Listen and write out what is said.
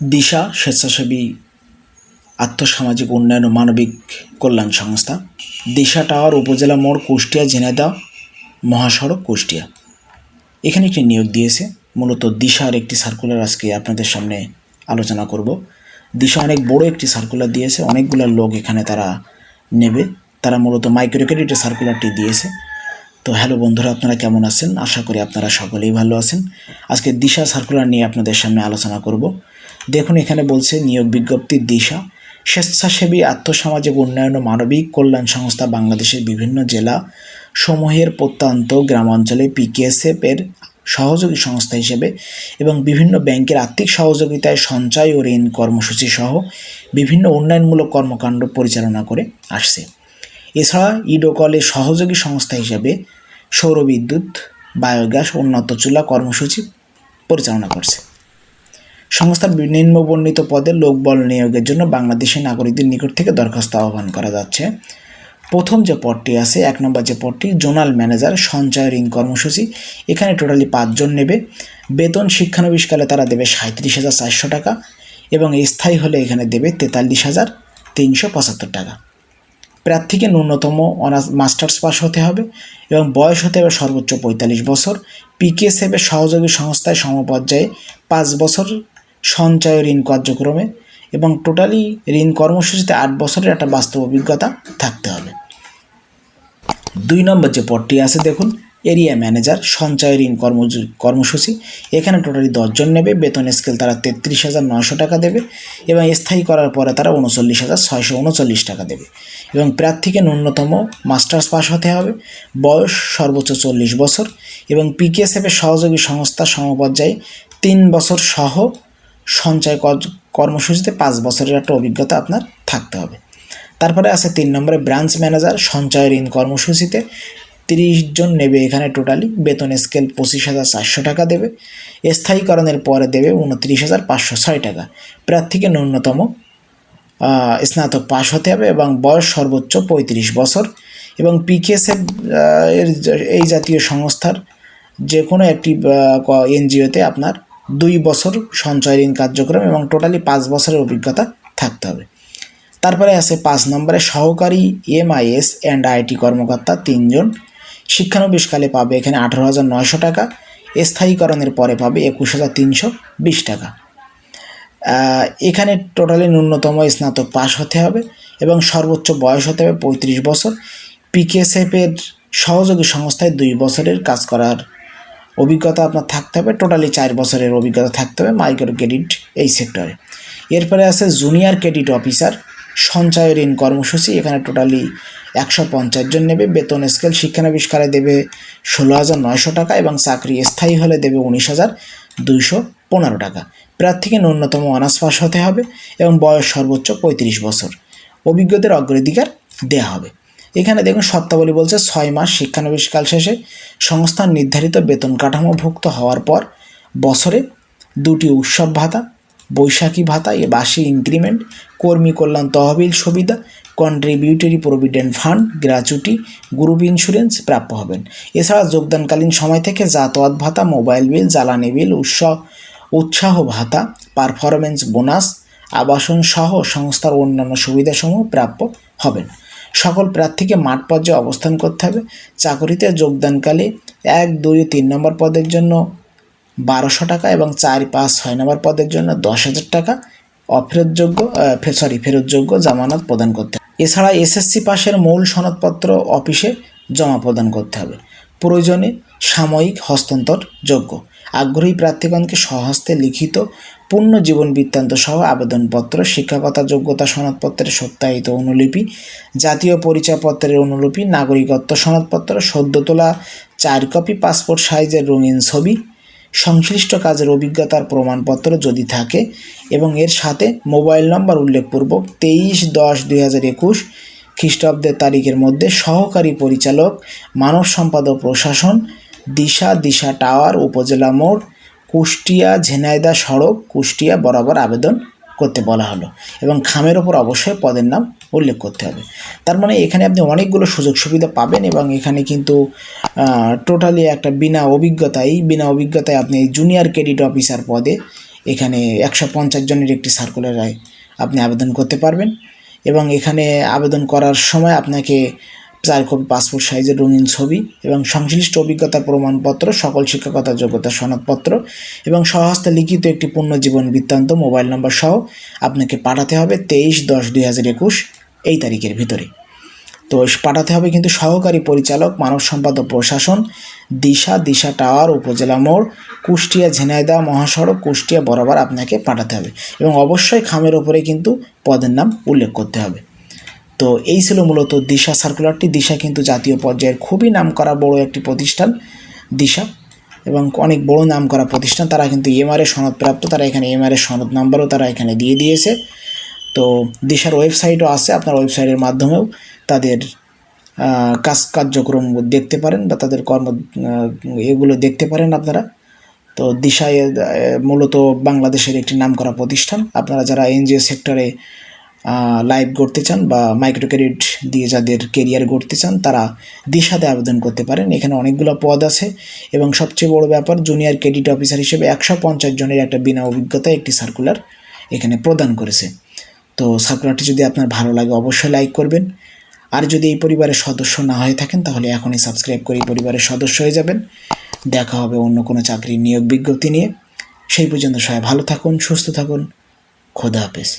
দিশা স্বেচ্ছাসেবী আর্থসামাজিক উন্নয়ন ও মানবিক কল্যাণ সংস্থা, দিশা টাওয়ার উপজেলা মোড় কুষ্টিয়া ঝিনাইদহ মহাসড়ক কুষ্টিয়া। এখানে একটি নিয়োগ দিয়েছে। মূলত দিশার একটি সার্কুলার আজকে আপনাদের সামনে আলোচনা করব। দিশা অনেক বড় একটি সার্কুলার দিয়েছে। অনেকগুলো লোক এখানে তারা নেবে। তারা মূলত মাইক্রো ক্রেডিটের সার্কুলারটি দিয়েছে। তো হ্যালো বন্ধুরা, আপনারা কেমন আছেন? আশা করি আপনারা সকলেই ভালো আছেন। আজকে দিশা সার্কুলার নিয়ে আপনাদের সামনে আলোচনা করব। দেখুন, এখানে বলছে নিয়োগ বিজ্ঞপ্তির দিশা। স্বেচ্ছাসেবী আর্থসামাজিক উন্নয়ন ও মানবিক কল্যাণ সংস্থা বাংলাদেশের বিভিন্ন জেলা সমূহের প্রত্যন্ত গ্রামাঞ্চলে পিকেএসএফ এর সহযোগী সংস্থা হিসেবে এবং বিভিন্ন ব্যাংকের আর্থিক সহযোগিতায় সঞ্চয় ও ঋণ কর্মসূচি সহ বিভিন্ন উন্নয়নমূলক কর্মকাণ্ড পরিচালনা করে আসছে। এছাড়া ইডোকলের সহযোগী সংস্থা হিসেবে সৌরবিদ্যুৎ, বায়োগ্যাস, উন্নত চুলা কর্মসূচি পরিচালনা করছে। সংস্থার নিম্নবর্ণিত পদে লোকবল নিয়োগের জন্য বাংলাদেশের নাগরিকদের নিকট থেকে দরখাস্ত আহ্বান করা যাচ্ছে। প্রথম যে পদটি আছে, এক নম্বর যে পদটি, জোনাল ম্যানেজার সঞ্চয় ঋণ কর্মসূচি। এখানে টোটালি পাঁচজন নেবে। বেতন শিক্ষানবিশকালে তারা দেবে সাঁত্রিশ হাজার চারশো টাকা এবং স্থায়ী হলে এখানে দেবে তেতাল্লিশ হাজার তিনশো পঁচাত্তর টাকা। প্রার্থীকে ন্যূনতম অনার্স, মাস্টার্স পাস হতে হবে এবং বয়স হতে হবে সর্বোচ্চ পঁয়তাল্লিশ বছর। পিকেএসএফের সহযোগী সংস্থায় সমপর্যায়ে পাঁচ বছর সঞ্চয় ঋণ কার্যক্রমে এবং টোটালি ঋণ কর্মসূচিতে আট বছরের একটা বাস্তব অভিজ্ঞতা থাকতে হবে। দুই নম্বর যে পদটি আছে দেখুন এরিয়া ম্যানেজার সঞ্চয় ঋণ কর্ম কর্মসূচি। এখানে টোটালি দশজন নেবে, বেতন স্কেল তারা তেত্রিশ হাজার নশো টাকা দেবে এবং স্থায়ী করার পরে তারা উনচল্লিশ হাজার ছয়শো উনচল্লিশ টাকা দেবে। এবং প্রার্থীকে ন্যূনতম মাস্টার্স পাস হতে হবে, বয়স সর্বোচ্চ চল্লিশ বছর এবং পিকেএসএফের সহযোগী সংস্থা সমপর্যায়ে তিন বছর সহ সঞ্চয় কর্মসূচিতে পাঁচ বছরের একটা অভিজ্ঞতা আপনার থাকতে হবে। তারপরে আছে তিন নম্বরে ব্রাঞ্চ ম্যানেজার সঞ্চয় ঋণ কর্মসূচিতে তিরিশ জন নেবে এখানে টোটালি। বেতন স্কেল পঁচিশ হাজার চারশো টাকা দেবে। স্থায়ীকরণের পরে দেবে উনত্রিশ হাজার পাঁচশো ছয় টাকা। প্রার্থীকে ন্যূনতম স্নাতক পাশ হতে হবে এবং বয়স সর্বোচ্চ পঁয়ত্রিশ বছর। এবং পিকেএসএফ এর এই জাতীয় সংস্থার যে কোনো একটি এনজিওতে আপনার দুই বছর সঞ্চয় ঋণ কার্যক্রম এবং টোটালি পাঁচ বছরের অভিজ্ঞতা থাকতে হবে। তারপরে আছে পাঁচ নম্বরে সহকারী এমআইএস অ্যান্ড আইটি কর্মকর্তা তিনজন। শিক্ষানবিশকালে পাবে এখানে আঠারো হাজার নয়শো টাকা। স্থায়ীকরণের পরে পাবে একুশ হাজার তিনশো বিশ টাকা। এখানে টোটালি ন্যূনতম স্নাতক পাস হতে হবে এবং সর্বোচ্চ বয়স হতে হবে পঁয়ত্রিশ বছর। পিকেএসএফের সহযোগী সংস্থায় দুই বছরের কাজ করার অভিজ্ঞতা আপনার থাকতে হবে টোটালি চার বছরের অভিজ্ঞতা থাকতে হবে মাইক্রো ক্রেডিট এই সেক্টরে এরপরে আছে জুনিয়র ক্রেডিট অফিসার সঞ্চয় ঋণ কর্মসূচি, এখানে টোটালি একশো পঞ্চাশ জন নেবে, বেতন স্কেল শিক্ষানবিষ্কারে দেবে ষোলো হাজার নয়শো টাকা এবং চাকরি স্থায়ী হলে দেবে উনিশ হাজার দুইশো পনেরো টাকা। প্রার্থীকে ন্যূনতম অনার্স পাস হতে হবে এবং বয়স সর্বোচ্চ পঁয়ত্রিশ বছর। অভিজ্ঞদের অগ্রাধিকার দেওয়া হবে। এখানে দেখুন শর্তাবলী বলছে ছয় মাস শিক্ষানবিশকাল শেষে সংস্থার নির্ধারিত বেতন কাঠামোভুক্ত হওয়ার পর বছরে দুটি উৎসব ভাতা, বৈশাখী ভাতা এ বার্ষিক ইনক্রিমেন্ট কর্মী কল্যাণ তহবিল সুবিধা contributory provident fund gratuity group insurance প্রাপ্য হবেন। এছাড়া যোগদানকালীন সময় থেকে যাতায়াত ভাতা মোবাইল বিল জ্বালানি বিল উৎসাহ উৎসাহ ভাতা পারফরমেন্স বোনাস আবাসন সহ সংস্থার অন্যান্য সুবিধাসমূহ প্রাপ্য হবেন। সকল প্রার্থীকে মাঠ পর্যায়ে অবস্থান করতে হবে। চাকরিতে যোগদানকালে এক, দুই, তিন নম্বর পদের জন্য বারোশো টাকা এবং চার, পাঁচ, ছয় নম্বর পদের জন্য দশ হাজার টাকা অফেরতযোগ্য সরি ফেরতযোগ্য জামানত প্রদান করতে হবে। এছাড়া এসএসসি পাশের মূল সনদপত্র অফিসে জমা প্রদান করতে হবে। প্রয়োজনে সাময়িক হস্তান্তর যোগ্য আগ্রহী প্রার্থীগণকে স্বহস্তে লিখিত পূর্ণ জীবন বৃত্তান্ত সহ আবেদনপত্র, শিক্ষাগত যোগ্যতা সনদপত্রের সত্যায়িত অনুলিপি, জাতীয় পরিচয়পত্রের অনুলিপি, নাগরিকত্ব সনদপত্র সদ্য তোলা চার কপি, পাসপোর্ট সাইজের রঙিন ছবি, সংশ্লিষ্ট কাজের অভিজ্ঞতার প্রমাণপত্র যদি থাকে এবং এর সাথে মোবাইল নম্বর উল্লেখপূর্বক তেইশ দশ দুই হাজার একুশ খ্রিস্টাব্দের তারিখের মধ্যে সহকারী পরিচালক, মানব সম্পদ ও প্রশাসন, দিশা দিশা টাওয়ার, উপজেলা মোড় কুষ্টিয়া ঝিনাইদা সড়ক কুষ্টিয়া বরাবর আবেদন করতে বলা হলো এবং খামের ওপর অবশ্যই পদের নাম উল্লেখ করতে হবে। তার মানে এখানে আপনি অনেকগুলো সুযোগ সুবিধা পাবেন এবং এখানে কিন্তু টোটালি একটা বিনা অভিজ্ঞতায় বিনা অভিজ্ঞতায় আপনি জুনিয়র ক্রেডিট অফিসার পদে এখানে একশো পঞ্চাশ জনের একটি সার্কুলারে আপনি আবেদন করতে পারবেন এবং এখানে আবেদন করার সময় আপনাকে চার কপি পাসপোর্ট সাইজের রঙিন ছবি এবং সংশ্লিষ্ট অভিজ্ঞতা প্রমাণপত্র, সকল শিক্ষকতা যোগ্যতা সনদপত্র এবং স্বহস্তে লিখিত একটি পূর্ণ জীবন বৃত্তান্ত মোবাইল নম্বর সহ আপনাকে পাঠাতে হবে তেইশ দশ দুই হাজার একুশ এই তারিখের ভিতরে। তো পাঠাতে হবে কিন্তু সহকারী পরিচালক, মানব সম্পদ প্রশাসন, দিশা দিশা টাওয়ার, উপজেলা মোড়, কুষ্টিয়া, ঝিনাইদহ, মহাসড়ক, কুষ্টিয়া বরাবর আপনাকে পাঠাতে হবে এবং অবশ্যই খামের ওপরে কিন্তু পদের নাম উল্লেখ করতে হবে। তো এই ছিল মূলত দিশা সার্কুলারটি দিশা কিন্তু জাতীয় পর্যায়ের খুবই নাম করা বড় একটি প্রতিষ্ঠান, দিশা। এবং অনেক বড় নামকরা প্রতিষ্ঠান, তারা কিন্তু এমআরএ সনদপ্রাপ্ত, তারা এখানে এমআরএ সনদ নাম্বারও তারা এখানে দিয়ে দিয়েছে। তো দিশার ওয়েবসাইটও আছে, আপনার ওয়েবসাইটের মাধ্যমেও তাদের কাজ কার্যক্রম দেখতে পারেন বা তাদের কর্ম এগুলো দেখতে পারেন আপনারা। তো দিশায় মূলত বাংলাদেশের একটি নাম করা প্রতিষ্ঠান। আপনারা যারা এনজিও সেক্টরে লাইভ করতে চান বা মাইক্রো ক্রেডিট দিয়ে যাদের কেরিয়ার গড়তে চান, তারা দিশাতে আবেদন করতে পারেন। এখানে অনেকগুলো পদ আছে এবং সবচেয়ে বড় ব্যাপার জুনিয়র ক্রেডিট অফিসার হিসেবে একশো পঞ্চাশ জনের একটা বিনা অভিজ্ঞতা একটি সার্কুলার এখানে প্রদান করেছে। তো সার্কুলারটি যদি আপনার ভালো লাগে, অবশ্যই লাইক করবেন। আর যদি এই পরিবারের সদস্য না হয়ে থাকেন, তাহলে এখনই সাবস্ক্রাইব করে এই পরিবারের সদস্য হয়ে যাবেন। দেখা হবে অন্য কোনো চাকরির নিয়োগ বিজ্ঞপ্তি নিয়ে। সেই পর্যন্ত সবাই ভালো থাকুন, সুস্থ থাকুন। খোদা হাফেজ।